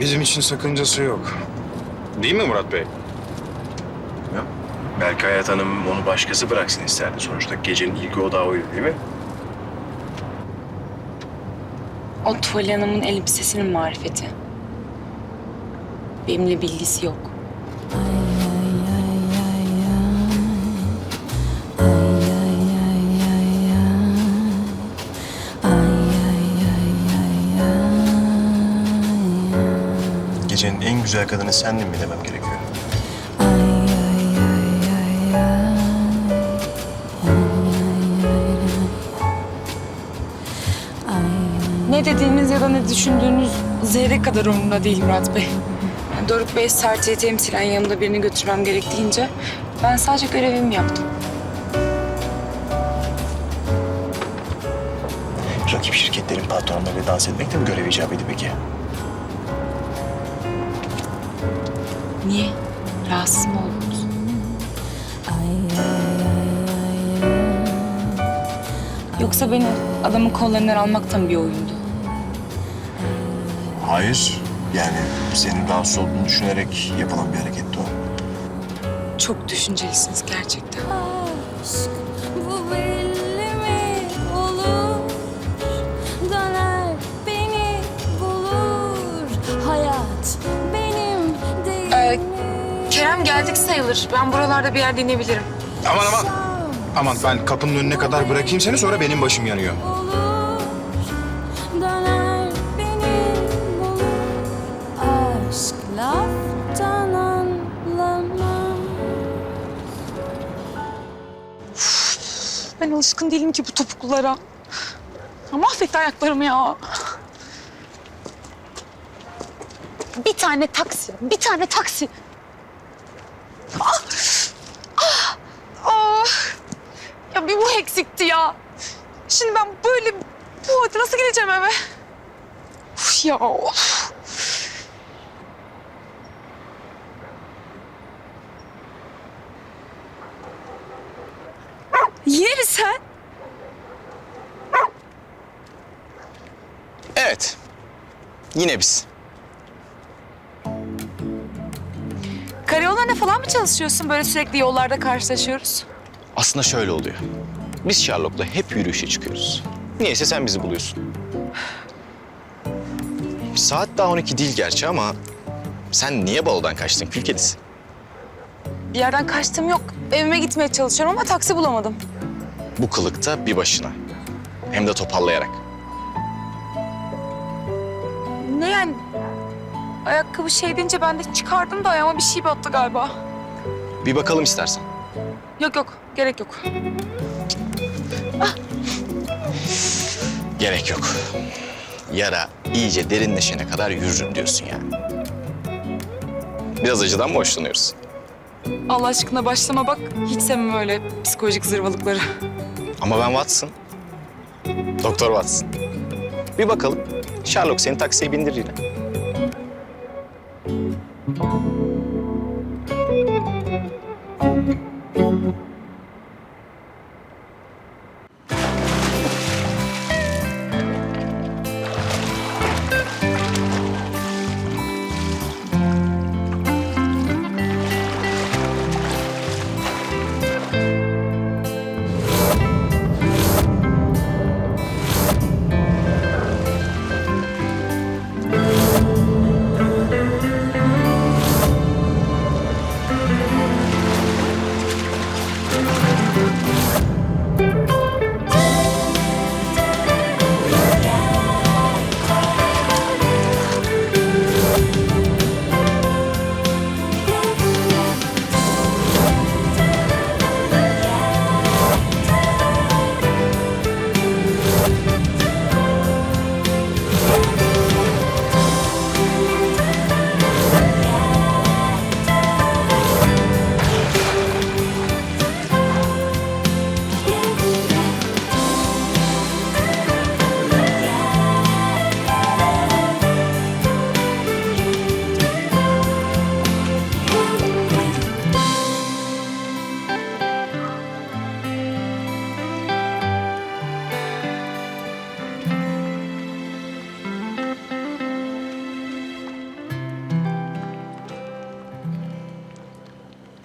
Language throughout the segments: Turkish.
Bizim için sakıncası yok. Değil mi Murat Bey? Ya, belki Hayat Hanım onu başkası bıraksın isterdi. Sonuçta gecenin ilk odağı oydu değil mi? O Tuval Hanım'ın elbisesinin marifeti. Benimle bilgisi yok. Gecenin en güzel kadını sendin mi demem gerekiyor. Ne dediğiniz ya da ne düşündüğünüz zerre kadar umurumda değil Murat Bey. Yani Doruk Bey Serçe'yi temsilen yanımda birini götürmem gerektiğince ben sadece görevimi yaptım. Rakip şirketlerin patronlarıyla dans etmek de mi görev icap peki? Niye? Rahatsız mı oldunuz? Yoksa beni adamın kollarından almaktan bir oyundu. Hayır. Yani senin rahatsız olduğunu düşünerek yapılan bir hareketti o. Çok düşüncelisiniz gerçekten. aşk bu belli Kerem geldik sayılır. Ben buralarda bir yerde inebilirim. Aman aman. Aman ben kapının önüne kadar bırakayım seni sonra benim başım yanıyor. olur Döner beni bulur Aşk laftan anlamaz Ben alışkın değilim ki bu topuklulara. Ya mahvetti ayaklarımı ya. Bir tane taksi, bir tane taksi. Ah! Ah! Ah! Ya bir bu eksikti ya. Şimdi ben böyle bu halde nasıl gideceğim eve? Uf ya of. Yine mi sen? Evet. Yine biz. Karayollarına falan mı çalışıyorsun? Böyle sürekli yollarda karşılaşıyoruz. Aslında şöyle oluyor. Biz Sherlock'la hep yürüyüşe çıkıyoruz. Niyeyse sen bizi buluyorsun. Saat daha 12 değil gerçi ama sen niye balodan kaçtın kül kedisi? Bir yerden kaçtım yok. Evime gitmeye çalışıyorum ama taksi bulamadım. Bu kılıkta bir başına. Hem de topallayarak. Ne yani? Ayakkabı şey deyince ben de çıkardım da ayağıma bir şey battı galiba. Bir bakalım istersen. Yok yok, gerek yok. Gerek yok. Yara iyice derinleşene kadar yürürüm diyorsun yani. Biraz acıdan mı hoşlanıyoruz? Allah aşkına başlama bak. Hiç sevmem öyle psikolojik zırvalıkları. Ama ben Watson. Doktor Watson. Bir bakalım. Sherlock seni taksiye bindirir yine.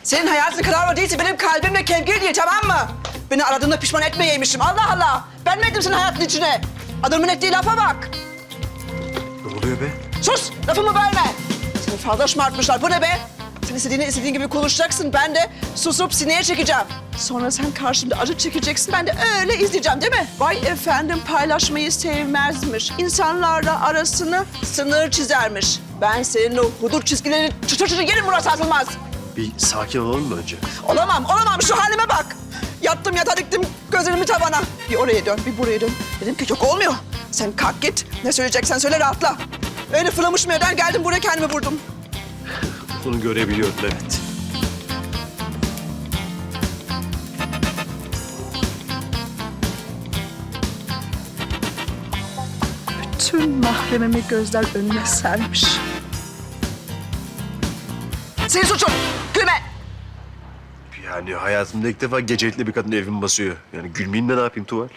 Senin hayatın kararlı değilse benim kalbim de kevgir diye tamam mı? Beni aradığında pişman etmeyeymişim. Allah Allah. Ben mi ettim senin hayatın içine? Adamın ettiği lafa bak. Ne oluyor be? Sus! Lafımı bölme. Seni fazla şımartmışlar. Bu ne be? Sen istediğini istediğin gibi konuşacaksın. Ben de susup sineye çekeceğim. Sonra sen karşımda acı çekeceksin. Ben de öyle izleyeceğim değil mi? Vay efendim paylaşmayı sevmezmiş. İnsanlarla arasını sınır çizermiş. Ben senin o hudut çizgilerini çıtır çıtır yerim Murat Atılmaz. Bir sakin olalım mı önce? Olamam, olamam. Şu halime bak. Yattım yatağa diktim gözlerimi tavana. Bir oraya dön, bir buraya dön. Dedim ki yok olmuyor. Sen kalk git. Ne söyleyeceksen söyle rahatla. Öyle fırlamışım evden geldim buraya kendimi vurdum. Bunu görebiliyorum evet. Tüm mahremimi gözler önüne sermiş. Senin suçun. Gülme. Yani hayatımda ilk defa gecelikle bir kadın evimi basıyor. Yani gülmeyeyim de ne yapayım Tuval?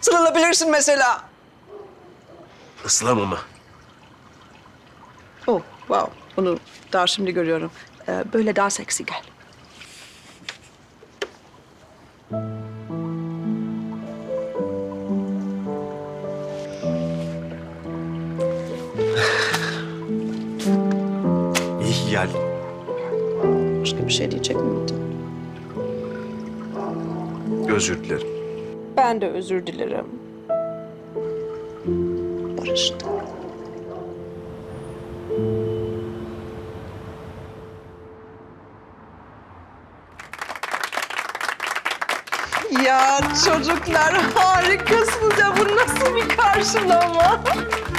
Sarılabilirsin mesela. Islam ama. Oh, wow. Bunu daha şimdi görüyorum. Ee, böyle daha seksi gel. Geldin. Başka bir şey diyecek miydim? Özür dilerim. Ben de özür dilerim. Barıştık. Ya çocuklar harikasınız ya. Bu nasıl bir karşılama?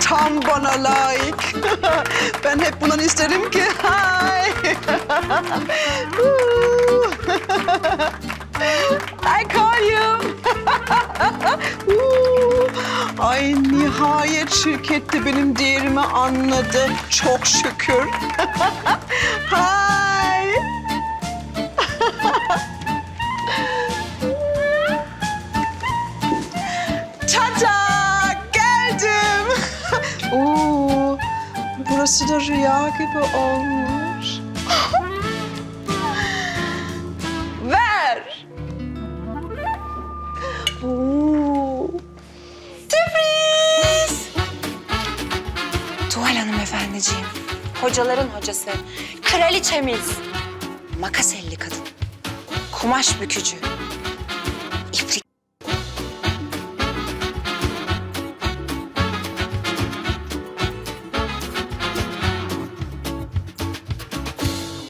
Tam bana layık. ben hep bundan isterim ki. Hay. I call you. Ay nihayet şirkette benim değerimi anladı. Çok şükür. Hay. Burası da rüya gibi olmuş. Ver. Oo. Tuval hanımefendiciğim. Hocaların hocası. Kraliçemiz. Makas elli kadın. Kumaş bükücü.